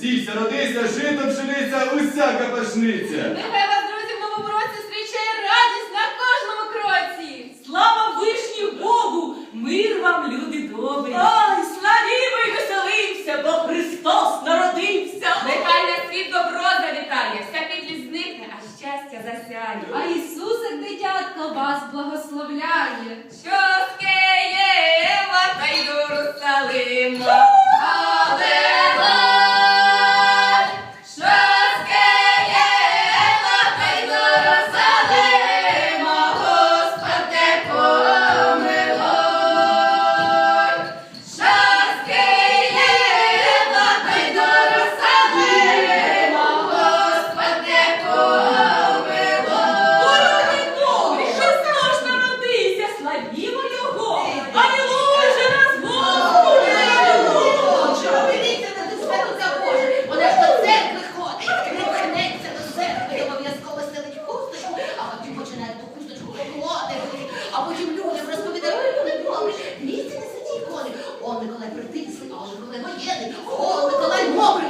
сійся, родися, жито пшениця, усяка пашниця. Нехай трагедій. О, Миколай мокрий.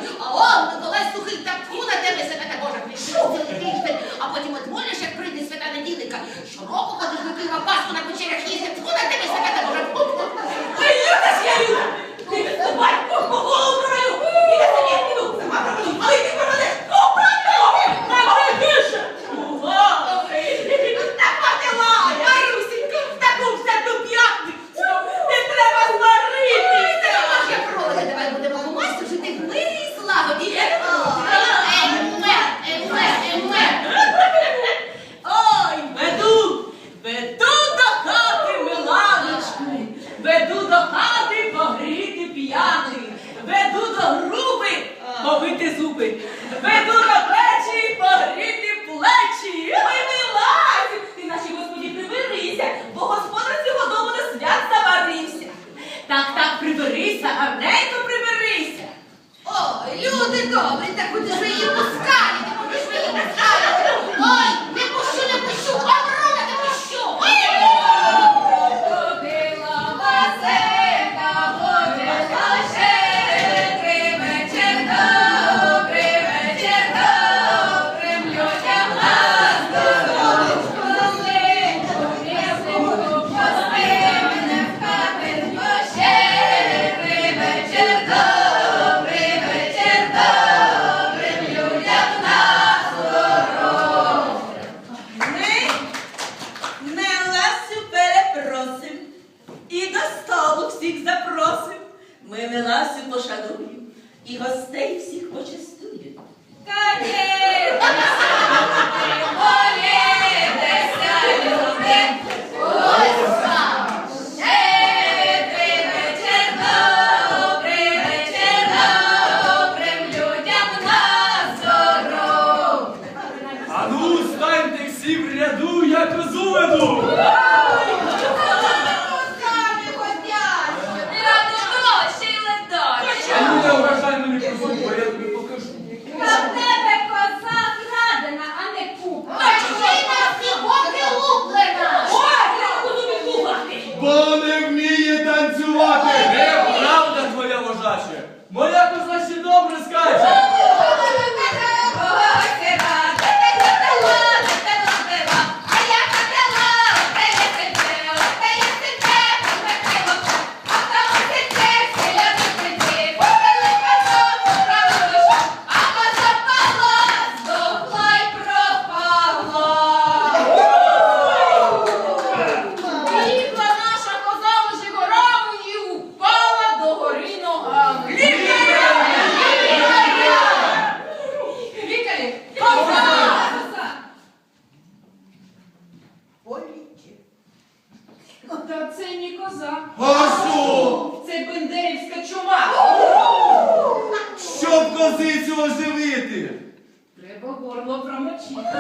помити зуби. Веду на плечі, погріти плечі. Ой, милась! Ти нашій господі приберися, бо господар цього дому на свят заварився. Так, так, приберися, гарненько приберися. О, люди добрі, так куди ж її пускати? бо не вміє танцювати. Неправда твоя вожаче. Моя коза добре скаче. Brasil.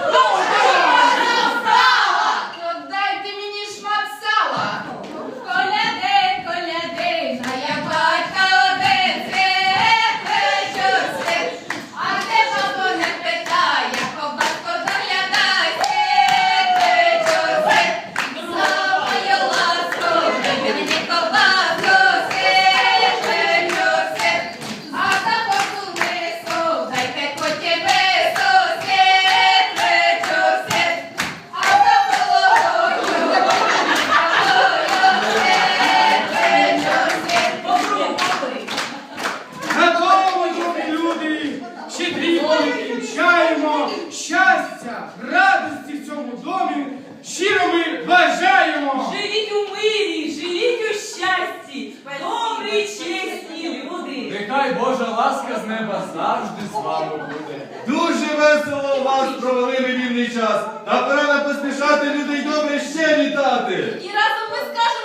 Чесні люди. Нехай Божа ласка з неба завжди з вами буде. Дуже весело у вас провели вільний час. Та пора не поспішати людей добре ще вітати. І разом ми скажемо